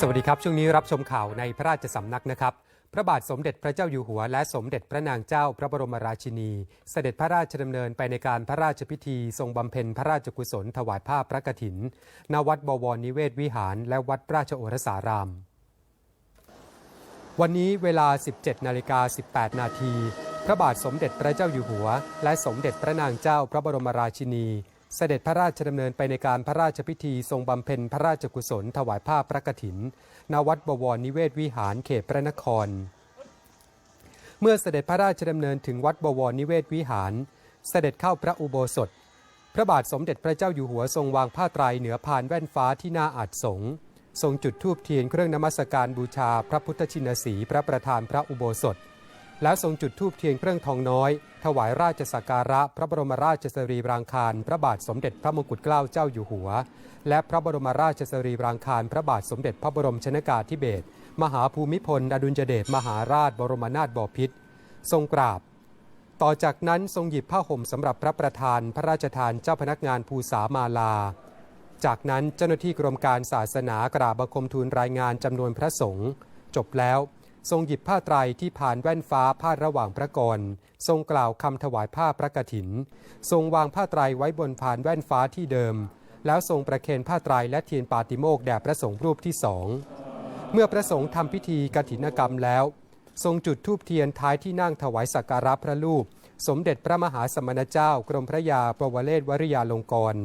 สวัสดีครับ ช่วงนี้รับชมข่าวในพระราชสำนักนะครับ พระบาทสมเด็จพระเจ้าอยู่หัว และสมเด็จพระนางเจ้าพระบรมราชินี เสด็จพระราชดำเนินไปในการพระราชพิธี ทรงบำเพ็ญพระราชกุศลถวายผ้าพระกฐินณวัดบวรนิเวศวิหาร และวัดราชโอรสาราม วันนี้เวลา 17นาฬิกา18 นาทีพระบาทสมเด็จพระเจ้าอยู่หัว และสมเด็จพระนางเจ้าพระบรมราชินี เสด็จพระราชดำเนินไปในการพระราชพิธีทรงบำเพ็ญพระราชกุศล ถวายผ้าพระกฐินณวัดบวรนิเวศวิหารเขตพระนคร เมื่อเสด็จพระราชดำเนินถึงวัดบวรนิเวศวิหาร เสด็จเข้าพระอุโบสถ พระบาทสมเด็จพระเจ้าอยู่หัวทรงวางผ้าไตรเหนือพานแว่นฟ้าที่หน้าอาจสงทรงจุดธูปเทียนเครื่องนมัสการบูชาพระพุทธชินสี พระประธานพระอุโบสถ แล้วทรงจุดธูปเทียนเครื่องทองน้อย ถวายราชสักการะ พระบรมราชสรีรางคาร พระบาทสมเด็จพระมงกุฎเกล้าเจ้าอยู่หัว และพระบรมราชสรีรางคาร พระบาทสมเด็จพระบรมชนากาธิเบศรมหาภูมิพล อดุลยเดชมหาราชบรมนาถบพิตรทรงกราบ ต่อจากนั้นทรงหยิบผ้าห่มสำหรับพระประธาน พระราชทานเจ้าพนักงานภูษามาลา จากนั้นเจ้าหน้าที่กรมการศาสนากราบบังคมทูลรายงานจำนวนพระสงฆ์จบแล้ว ทรงหยิบผ้าไตรที่ผ่านแว่นฟ้าพาดระหว่างพระกร ทรงกล่าวคำถวายผ้าพระกฐิน ทรงวางผ้าไตรไว้บนผ่านแว่นฟ้าที่เดิม แล้วทรงประเคนผ้าไตรและเทียนปาติโมกข์แด่พระสงฆ์รูปที่สอง เมื่อพระสงฆ์ทำพิธีกฐินกรรมแล้ว ทรงจุดธูปเทียนท้ายที่นั่งถวายสักการะพระรูป สมเด็จพระมหาสมณเจ้ากรมพระยาปวเรศวริยาลงกร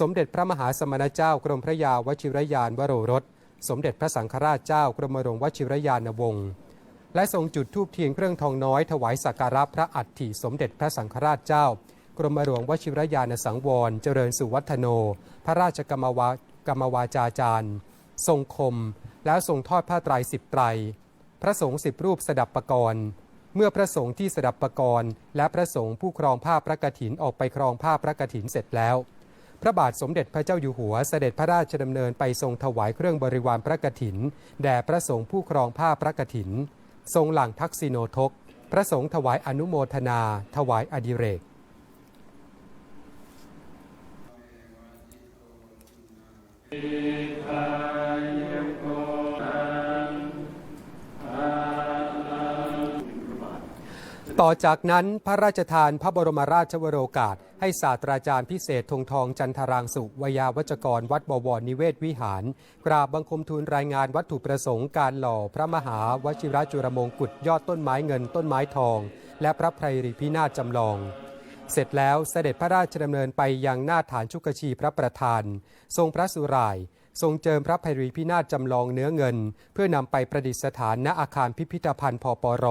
สมเด็จพระมหาสมณเจ้ากรมพระยาวชิรยานวโรรส สมเด็จพระสังฆราชเจ้ากรมหลวงวชิรยานวงศ์และทรงจุดธูปเทียนเครื่องทองน้อยถวายสักการะพระอัฐิสมเด็จพระสังฆราชเจ้ากรมหลวงวชิรยานสังวร เจริญสุวัฒโน พระราชกรรมวากรรมวาจาจารย์ ทรงคม แล้วทรงทอดผ้าไตรสิบไตร พระสงฆ์สิบรูปสดับประกรณ์เมื่อพระสงฆ์ที่สดับประกรณ์และพระสงฆ์ผู้ครองผ้าพระกฐินออกไปครองผ้าพระกฐินเสร็จแล้ว พระบาทสมเด็จพระเจ้าอยู่หัวเสด็จพระราชดำเนินไปทรงถวายเครื่องบริวารพระกฐิน แด่พระสงฆ์ผู้ครองผ้าพระกฐิน ทรงหลังทักษิโนทก พระสงฆ์ถวายอนุโมทนา ถวายอดิเรก ต่อจากนั้นพระราชทานพระบรมราชวโรกาส ให้ศาสตราจารย์พิเศษธงทองจันทรางสุวยาวัจกรวัดบวรนิเวศวิหาร กราบบังคมทูลรายงานวัตถุประสงค์การหล่อพระมหาวชิรจุรมงกุฎยอดต้นไม้เงินต้นไม้ทอง และพระไพรริพินาศจำลอง เสร็จแล้วเสด็จพระราชดำเนินไปยังหน้าฐานชุกชีพระประธาน ทรงพระสุรายทรงเจิมพระไพรีพินาศจำลองเนื้อเงิน เพื่อนำไปประดิษฐานณอาคารพิพิธภัณฑ์พปร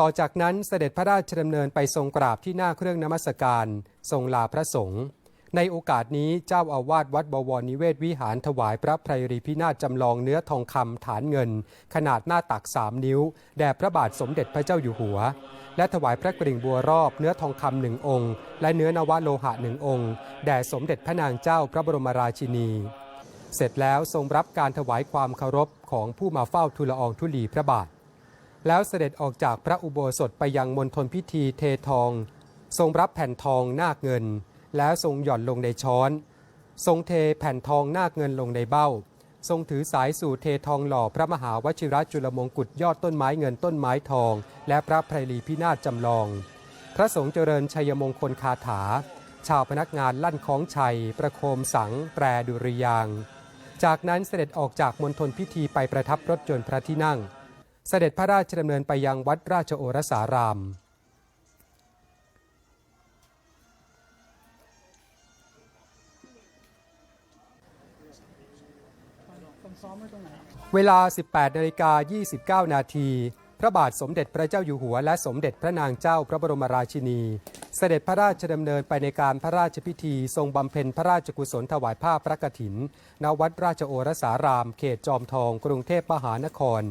ต่อจากนั้นเสด็จพระราชดำเนินไปทรงกราบที่หน้าเครื่องนมัสการ ทรงลาพระสงฆ์ในโอกาสนี้เจ้าอาวาสวัดบวรนิเวศวิหารถวายพระไพรรีพินาศจำลองเนื้อทองคำฐานเงิน ขนาดหน้าตักสามนิ้ว แด่พระบาทสมเด็จพระเจ้าอยู่หัว และถวายพระกริ่งบัวรอบเนื้อทองคำหนึ่งองค์ และเนื้อนวโลหะหนึ่งองค์แด่สมเด็จพระนางเจ้าพระบรมราชินี เสร็จแล้วทรงรับการถวายความเคารพของผู้มาเฝ้าทูลอองธุลีพระบาท แล้วเสด็จออกจากพระอุโบสถไปยังมณฑลพิธีเททอง ทรงรับแผ่นทองนาคเงิน แล้วทรงหย่อนลงในช้อน ทรงเทแผ่นทองนาคเงินลงในเบ้า ทรงถือสายสู่เททองหล่อพระมหาวชิรจุลมงกุฎยอดต้นไม้เงินต้นไม้ทอง และพระไพรีพินาศจำลอง พระสงฆ์เจริญชัยมงคลคาถา ชาวพนักงานลั่นคล้องชัย ประโคมสัง แตรดุริยาง จากนั้นเสด็จออกจากมณฑลพิธีไปประทับรถยนต์พระที่นั่ง เสด็จพระราชดำเนินไปยังวัดราชโอรสาราม เวลา 18นาฬิกา29 นาที พระบาทสมเด็จพระเจ้าอยู่หัว และสมเด็จพระนางเจ้าพระบรมราชินี เสด็จพระราชดำเนินไปในการพระราชพิธี ทรงบำเพ็ญพระราชกุศลถวายผ้าพระกฐิน ณ วัดราชโอรสาราม เขตจอมทอง กรุงเทพมหานคร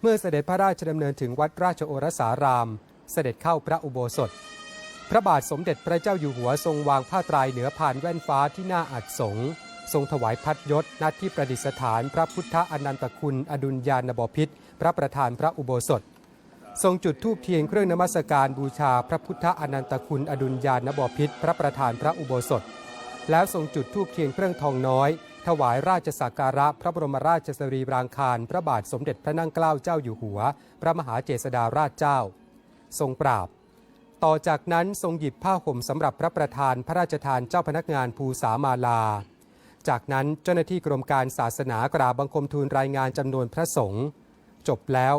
เมื่อเสด็จพระราชดำเนินถึงวัดราชโอรสาราม เสด็จเข้าพระอุโบสถ พระบาทสมเด็จพระเจ้าอยู่หัวทรงวางผ้าตรายเหนือผ่านแว่นฟ้าที่หน้าอัดสงฆ์ทรงถวายพัดยศณที่ประดิษฐานพระพุทธอนันตคุณอดุลยานบพิษพระประธานพระอุโบสถ ทรงจุดธูปเทียนเครื่องนมัสการบูชาพระพุทธอนันตคุณอดุลยานบพิษพระประธานพระอุโบสถ แล้วทรงจุดธูปเทียนเครื่องทองน้อย ถวายราชสักการะพระบรมราชสรีรางคาร พระบาทสมเด็จพระนั่งเกล้าเจ้าอยู่หัว พระมหาเจษฎาราชเจ้า ทรงปราบ ต่อจากนั้นทรงหยิบผ้าห่มสำหรับพระประธานพระราชทานเจ้าพนักงานภูสามาลา จากนั้นเจ้าหน้าที่กรมการศาสนากราบบังคมทูลรายงานจำนวนพระสงฆ์จบแล้ว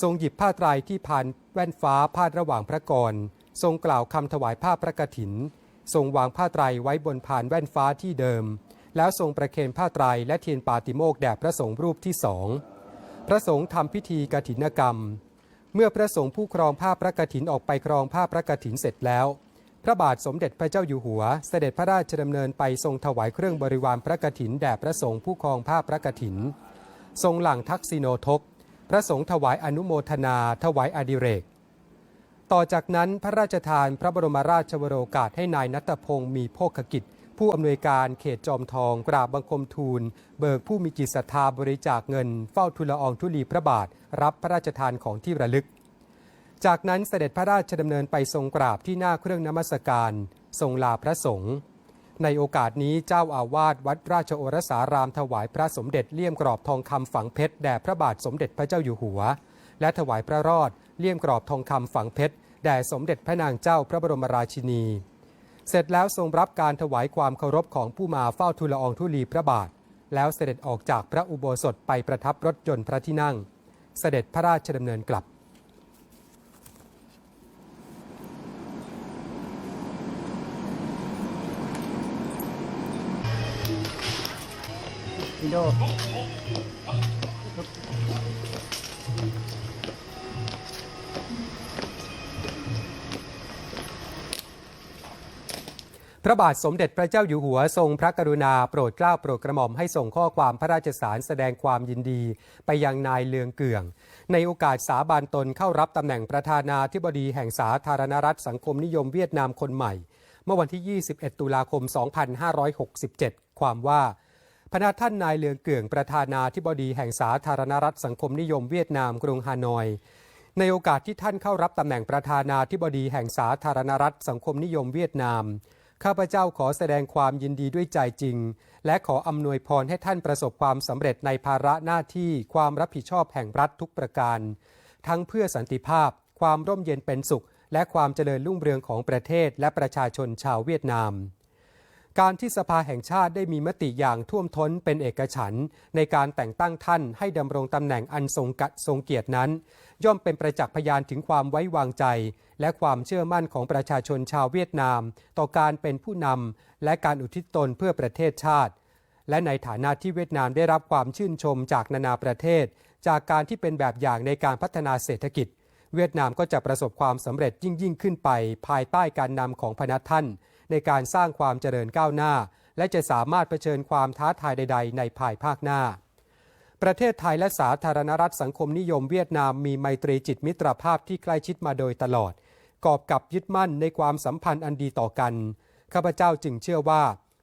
ทรงหยิบผ้าไตรที่ผ่านแว่นฟ้าพาดระหว่างพระกรทรงกล่าวคำถวายผ้าพระกฐิน ทรงวางผ้าไตรไว้บนผ่านแว่นฟ้าที่เดิม แล้วทรงประเคนผ้าไตรและเทียนปาติโมกแด่พระสงฆ์รูปที่สองพระสงฆ์ทำพิธีกฐินกรรม เมื่อพระสงฆ์ผู้ครองผ้าพระกฐินออกไปครองผ้าพระกฐินเสร็จแล้ว พระบาทสมเด็จพระเจ้าอยู่หัว เสด็จพระราชดำเนินไปทรงถวายเครื่องบริวารพระกฐินแด่พระสงฆ์ผู้ครองผ้าพระกฐิน ทรงหลังทักษิโนทก พระสงฆ์ถวายอนุโมทนา ถวายอดิเรก ต่อจากนั้นพระราชทานพระบรมราชวโรกาสให้นายนัตพงศ์มีโภคกิจ ผู้อำนวยการเขตจอมทองกราบบังคมทูล เบิกผู้มีจิตศรัทธาบริจาคเงิน เฝ้าทุลอองทุลีพระบาท รับพระราชทานของที่ระลึก จากนั้นเสด็จพระราชดำเนินไปทรงกราบที่หน้าเครื่องนมัสการ ทรงลาพระสงฆ์ในโอกาสนี้เจ้าอาวาสวัดราชโอรสารามถวายพระสมเด็จเลี่ยมกรอบทองคำฝังเพชรแด่พระบาทสมเด็จพระเจ้าอยู่หัว และถวายพระรอดเลี่ยมกรอบทองคำฝังเพชรแด่สมเด็จพระนางเจ้าพระบรมราชินี เสร็จแล้วทรงรับการถวายความเคารพของผู้มาเฝ้าทูลละอองธุลีพระบาท แล้วเสด็จออกจากพระอุโบสถไปประทับรถยนต์พระที่นั่ง เสด็จพระราชดำเนินกลับวิดีโอ พระบาทสมเด็จพระเจ้าอยู่หัวทรงพระกรุณาโปรดเกล้าโปรดกระหม่อมให้ส่งข้อความพระราชสารแสดงความยินดี ไปยังนายเลืองเกือง ในโอกาสสาบานตนเข้ารับตำแหน่งประธานาธิบดีแห่งสาธารณรัฐสังคมนิยมเวียดนามคนใหม่ เมื่อวันที่ 21 ตุลาคม 2567 ความว่าพระท่านนายเลืองเกืองประธานาธิบดีแห่งสาธารณรัฐสังคมนิยมเวียดนามกรุงฮานอย ในโอกาสที่ท่านเข้ารับตำแหน่งประธานาธิบดีแห่งสาธารณรัฐสังคมนิยมเวียดนาม ข้าพเจ้าขอแสดงความยินดีด้วยใจจริง และขออำนวยพรให้ท่านประสบความสำเร็จในภาระหน้าที่ความรับผิดชอบแห่งรัฐทุกประการ ทั้งเพื่อสันติภาพ ความร่มเย็นเป็นสุข และความเจริญรุ่งเรืองของประเทศและประชาชนชาวเวียดนาม การที่สภาแห่งชาติได้มีมติอย่างท่วมท้นเป็นเอกฉันท์ในการแต่งตั้งท่านให้ดำรงตำแหน่งอันทรงกัดทรงเกียรตินั้น ย่อมเป็นประจักษ์พยานถึงความไว้วางใจ และความเชื่อมั่นของประชาชนชาวเวียดนาม ต่อการเป็นผู้นำและการอุทิศตนเพื่อประเทศชาติ และในฐานะที่เวียดนามได้รับความชื่นชมจากนานาประเทศ จากการที่เป็นแบบอย่างในการพัฒนาเศรษฐกิจ เวียดนามก็จะประสบความสำเร็จยิ่งยิ่งขึ้นไป ภายใต้การนำของพนักท่าน ในการสร้างความเจริญก้าวหน้า และจะสามารถเผชิญความท้าทายใด ๆ ในภายภาคหน้า ประเทศไทยและสาธารณรัฐสังคมนิยมเวียดนามมีไมตรีจิตมิตรภาพที่ใกล้ชิดมาโดยตลอด กอบกับยึดมั่นในความสัมพันธ์อันดีต่อกันข้าพเจ้าจึงเชื่อว่า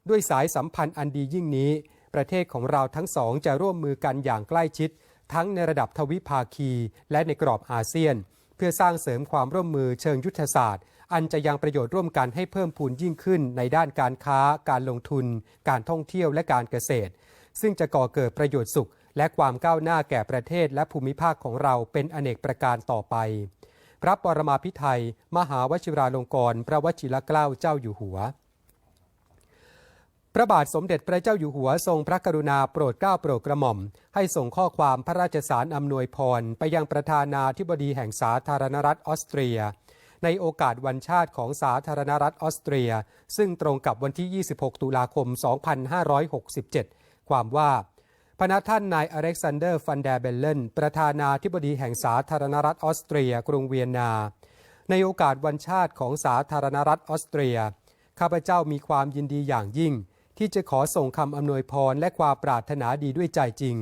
ด้วยสายสัมพันธ์อันดียิ่งนี้ ประเทศของเราทั้งสองจะร่วมมือกันอย่างใกล้ชิด ทั้งในระดับทวิภาคี และในกรอบอาเซียน เพื่อสร้างเสริมความร่วมมือเชิงยุทธศาสตร์ อันจะยังประโยชน์ร่วมกันให้เพิ่มพูนยิ่งขึ้นในด้านการค้า การลงทุน การท่องเที่ยวและการเกษตร ซึ่งจะก่อเกิดประโยชน์สุข และความก้าวหน้าแก่ประเทศและภูมิภาคของเราเป็นอเนกประการต่อไป พระปรมาภิไธยมหาวชิราลงกรณ์พระวชิรเกล้าเจ้าอยู่หัวพระบาทสมเด็จพระเจ้าอยู่หัวทรงพระกรุณาโปรดเกล้าโปรดกระหม่อม ให้ส่งข้อความพระราชสารอำนวยพร ไปยังประธานาธิบดีแห่งสาธารณรัฐออสเตรีย ในโอกาสวันชาติของสาธารณรัฐออสเตรีย ซึ่งตรงกับวันที่ 26 ตุลาคม 2567 ความว่าพระท่านนายอเล็กซานเดอร์ฟันเดเบลเลนประธานาธิบดีแห่งสาธารณรัฐออสเตรีย กรุงเวียนนา ในโอกาสวันชาติของสาธารณรัฐออสเตรีย ข้าพเจ้ามีความยินดีอย่างยิ่ง ที่จะขอส่งคำอำนวยพรและความปรารถนาดีด้วยใจจริง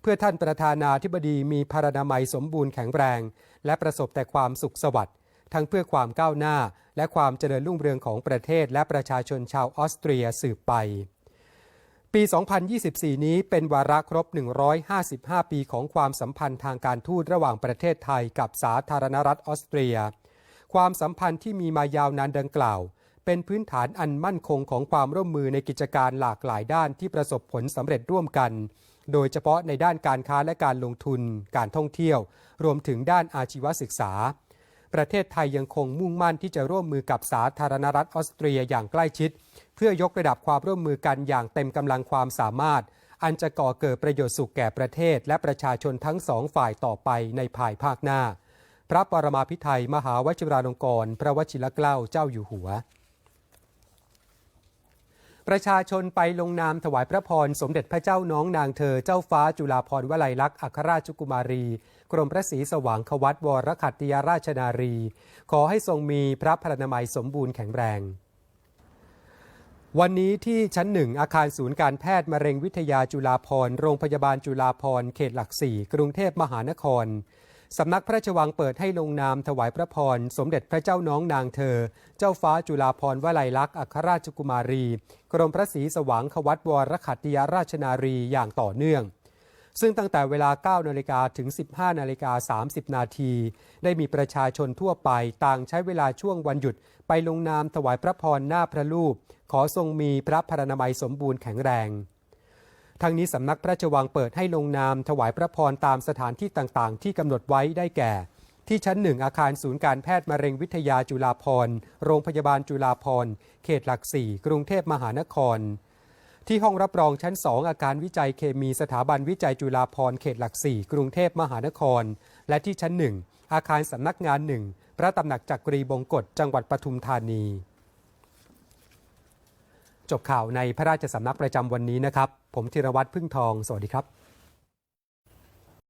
เพื่อท่านประธานาธิบดีมีพารณามัยสมบูรณ์แข็งแรง และประสบแต่ความสุขสวัสดิ์ ทั้งเพื่อความก้าวหน้า และความเจริญรุ่งเรืองของประเทศและประชาชนชาวออสเตรียสืบไป ปี 2024 นี้เป็นวาระครบ 155 ปีของความสัมพันธ์ทางการทูตระหว่างประเทศไทยกับสาธารณรัฐออสเตรีย ความสัมพันธ์ที่มีมายาวนานดังกล่าว เป็นพื้นฐานอันมั่นคงของความร่วมมือในกิจการหลากหลายด้านที่ประสบผลสำเร็จร่วมกันโดยเฉพาะในด้านการค้าและการลงทุน การท่องเที่ยว รวมถึงด้านอาชีวศึกษา ประเทศไทยยังคงมุ่งมั่นที่จะร่วมมือกับสาธารณรัฐออสเตรียอย่างใกล้ชิด เพื่อยกระดับความร่วมมือกันอย่างเต็มกำลังความสามารถ อันจะก่อเกิดประโยชน์สุขแก่ประเทศ และประชาชนทั้งสองฝ่ายต่อไปในภายภาคหน้า พระปรมาภิไธยมหาวชิราลงกรณ์พระวชิรเกล้าเจ้าอยู่หัวประชาชนไปลงนามถวายพระพร สมเด็จพระเจ้าน้องนางเธอเจ้าฟ้าจุฬาภรณ์วลัยลักษณ์อัครราชกุมารี กรมพระศรีสว่างควัตวรขัตติยราชนารี ขอให้ทรงมีพระพรนามัยสมบูรณ์แข็งแรง วันนี้ที่ชั้นหนึ่งอาคารศูนย์การแพทย์มะเร็งวิทยาจุฬาภรโรงพยาบาลจุฬาภรเขตหลักสี่กรุงเทพมหานครสำนักพระราชวังเปิดให้ลงนามถวายพระพร สมเด็จพระเจ้าน้องนางเธอ เจ้าฟ้าจุฬาภรวลัยลักษณ์อัครราชกุมารี กรมพระศรีสว่างควัตวรขัตติยราชนารีอย่างต่อเนื่อง ซึ่งตั้งแต่เวลา 9 นาฬิกาถึง 15 นาฬิกา 30 นาที ได้มีประชาชนทั่วไปต่างใช้เวลาช่วงวันหยุด ไปลงนามถวายพระพรหน้าพระรูป ขอทรงมีพระพรรณนามัยสมบูรณ์แข็งแรงทั้งนี้สำนักพระราชวังเปิดให้ลงนามถวายพระพรตามสถานที่ต่างๆ ที่กำหนดไว้ได้แก่ ที่ชั้นหนึ่งอาคารศูนย์การแพทย์มะเร็งวิทยาจุฬาภรณ์โรงพยาบาลจุฬาภรณ์เขตหลักสี่กรุงเทพมหานคร ที่ห้องรับรองชั้น 2 อาการวิจัยเคมีสถาบันวิจัยจุฬาภรณ์เขตหลักสี่กรุงเทพมหานคร และที่ชั้น 1 อาคารสำนักงานหนึ่งพระตำหนักจักรีบงกฎจังหวัดปทุมธานี จบข่าวในพระราชสำนักประจำวันนี้นะครับ ผมธีรวัตรพึ่งทอง สวัสดีครับ